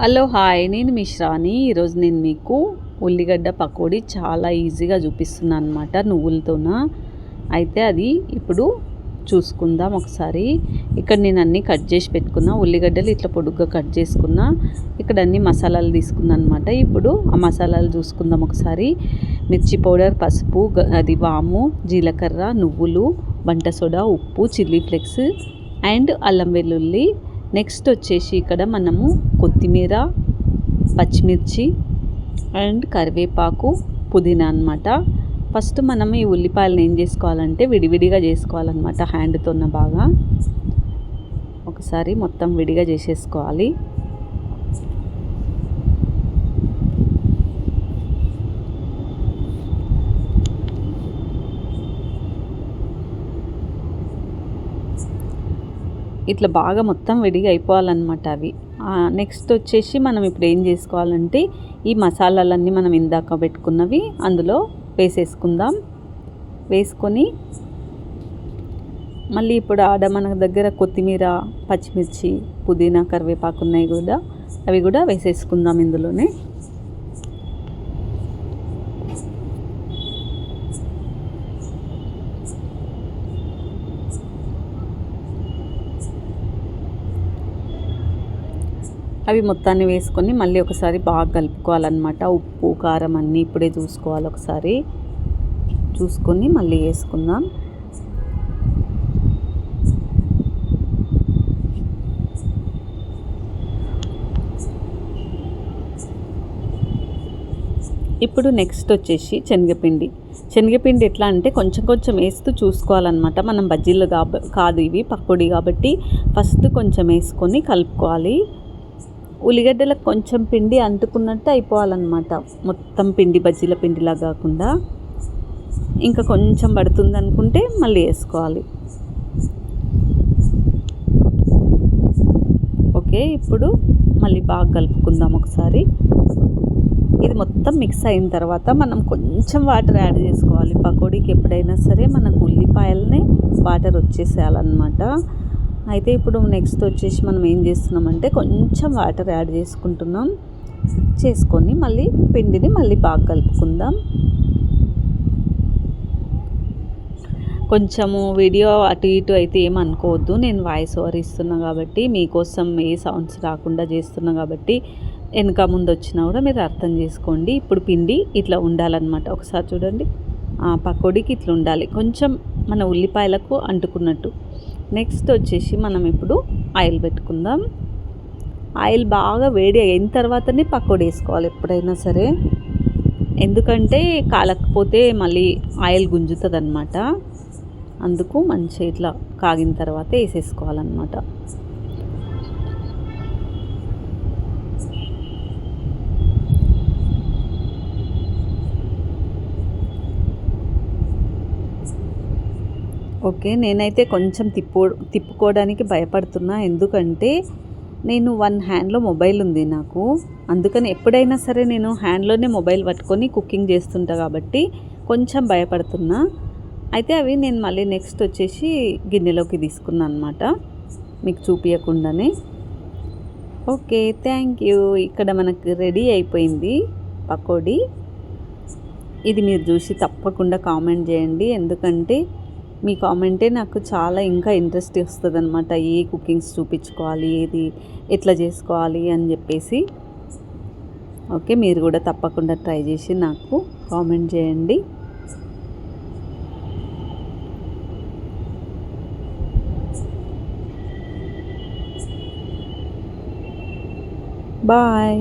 Hello hi. నేను మిశ్రాని ఈరోజు నేను మీకు ఉల్లిగడ్డ పకోడీ చాలా ఈజీగా చూపిస్తున్నాను అనమాట నువ్వులతోన? అయితే అది ఇప్పుడు చూసుకుందాం ఒకసారి. ఇక్కడ నేను అన్నీ కట్ చేసి పెట్టుకున్నా. ఉల్లిగడ్డలు ఇట్లా పొడుగ్గా కట్ చేసుకున్నా. ఇక్కడ అన్ని మసాలాలు తీసుకున్నా అనమాట ఇప్పుడు ఆ మసాలాలు చూసుకుందాం ఒకసారి. మిర్చి పౌడర్ పసుపు అది వాము జీలకర్ర నువ్వులు వంట సోడా ఉప్పు చిల్లీ ఫ్లెక్స్ అండ్ అల్లం వెల్లుల్లి నెక్స్ట్ వచ్చేసి ఇక్కడ మనము కొత్తిమీర పచ్చిమిర్చి అండ్ కరివేపాకు పుదీనా అనమాట ఫస్ట్ మనం ఈ ఉల్లిపాయలను ఏం చేసుకోవాలంటే విడివిడిగా చేసుకోవాలన్నమాట హ్యాండ్తోన్న బాగా. ఒకసారి మొత్తం విడిగా చేసేసుకోవాలి. ఇట్లా బాగా మొత్తం విడిగా అయిపోవాలన్నమాట అవి. నెక్స్ట్ వచ్చేసి మనం ఇప్పుడు ఏం చేసుకోవాలంటే ఈ మసాలాలన్నీ మనం ఇందాక పెట్టుకున్నవి అందులో వేసేసుకుందాం. వేసుకొని మళ్ళీ ఇప్పుడు ఆడ మన దగ్గర కొత్తిమీర పచ్చిమిర్చి పుదీనా కరివేపాకు ఉన్నాయి కూడా అవి కూడా వేసేసుకుందాం ఇందులోనే. అవి మొత్తాన్ని వేసుకొని మళ్ళీ ఒకసారి బాగా కలుపుకోవాలన్నమాట. ఉప్పు కారం అన్నీ ఇప్పుడే చూసుకోవాలి ఒకసారి. చూసుకొని మళ్ళీ వేసుకుందాం. ఇప్పుడు నెక్స్ట్ వచ్చేసి శనగపిండి. శనగపిండి ఎట్లా అంటే కొంచెం కొంచెం వేస్తూ చూసుకోవాలన్నమాట. మనం బజ్జీలు కాదు ఇవి పకోడీ కాబట్టి ఫస్ట్ కొంచెం వేసుకొని కలుపుకోవాలి. ఉల్లిగడ్డలకు కొంచెం పిండి అంటుకున్నట్టు అయిపోవాలన్నమాట. మొత్తం పిండి బజ్జీల పిండిలా కాకుండా. ఇంకా కొంచెం పడుతుంది అనుకుంటే మళ్ళీ వేసుకోవాలి. ఓకే ఇప్పుడు మళ్ళీ బాగా కలుపుకుందాం ఒకసారి. ఇది మొత్తం మిక్స్ అయిన తర్వాత మనం కొంచెం వాటర్ యాడ్ చేసుకోవాలి. పకోడీకి ఎప్పుడైనా సరే మనకు ఉల్లిపాయలనే వాటర్ వచ్చేసేయాలన్నమాట. అయితే ఇప్పుడు నెక్స్ట్ వచ్చేసి మనం ఏం చేస్తున్నామంటే కొంచెం వాటర్ యాడ్ చేసుకుంటున్నాం. చేసుకొని మళ్ళీ పిండిని మళ్ళీ బాగా కలుపుకుందాం. కొంచెము వీడియో అటు ఇటు అయితే ఏమనుకోవద్దు నేను వాయిస్ ఓవర్ ఇస్తున్నా కాబట్టి మీకోసం ఏ సౌండ్స్ రాకుండా చేస్తున్నా కాబట్టి వెనక ముందు వచ్చినా కూడా మీరు అర్థం చేసుకోండి. ఇప్పుడు పిండి ఇట్లా ఉండాలన్నమాట. ఒకసారి చూడండి. పకోడీకి ఇట్లా ఉండాలి. కొంచెం మన ఉల్లిపాయలకు అంటుకున్నట్టు. నెక్స్ట్ వచ్చేసి మనం ఇప్పుడు ఆయిల్ పెట్టుకుందాం. ఆయిల్ బాగా వేడి అయిన తర్వాతనే పకోడీ వేసుకోవాలి ఎప్పుడైనా సరే. ఎందుకంటే కాలకపోతే మళ్ళీ ఆయిల్ గుంజుతుంది అనమాట అందుకు మంచిగా ఇట్లా కాగిన తర్వాత వేసేసుకోవాలన్నమాట. ఓకే నేనైతే కొంచెం తిప్పు తిప్పుకోవడానికి భయపడుతున్నా. ఎందుకంటే నేను వన్ హ్యాండ్లో మొబైల్ ఉంది నాకు. అందుకని ఎప్పుడైనా సరే నేను హ్యాండ్లోనే మొబైల్ పట్టుకొని కుకింగ్ చేస్తుంటా కాబట్టి కొంచెం భయపడుతున్నా. అయితే అవి నేను మళ్ళీ నెక్స్ట్ వచ్చేసి గిన్నెలోకి తీసుకున్నాను అనమాట మీకు చూపించకుండానే ఓకే థ్యాంక్ యూ. ఇక్కడ మనకు రెడీ అయిపోయింది పకోడీ. ఇది మీరు చూసి తప్పకుండా కామెంట్ చేయండి. ఎందుకంటే మీ కామెంటే నాకు చాలా ఇంకా ఇంట్రెస్ట్ వస్తుంది అనమాట ఏ కుకింగ్స్ చూపించుకోవాలి ఏది ఎట్లా చేసుకోవాలి అని చెప్పేసి. ఓకే మీరు కూడా తప్పకుండా ట్రై చేసి నాకు కామెంట్ చేయండి. బాయ్.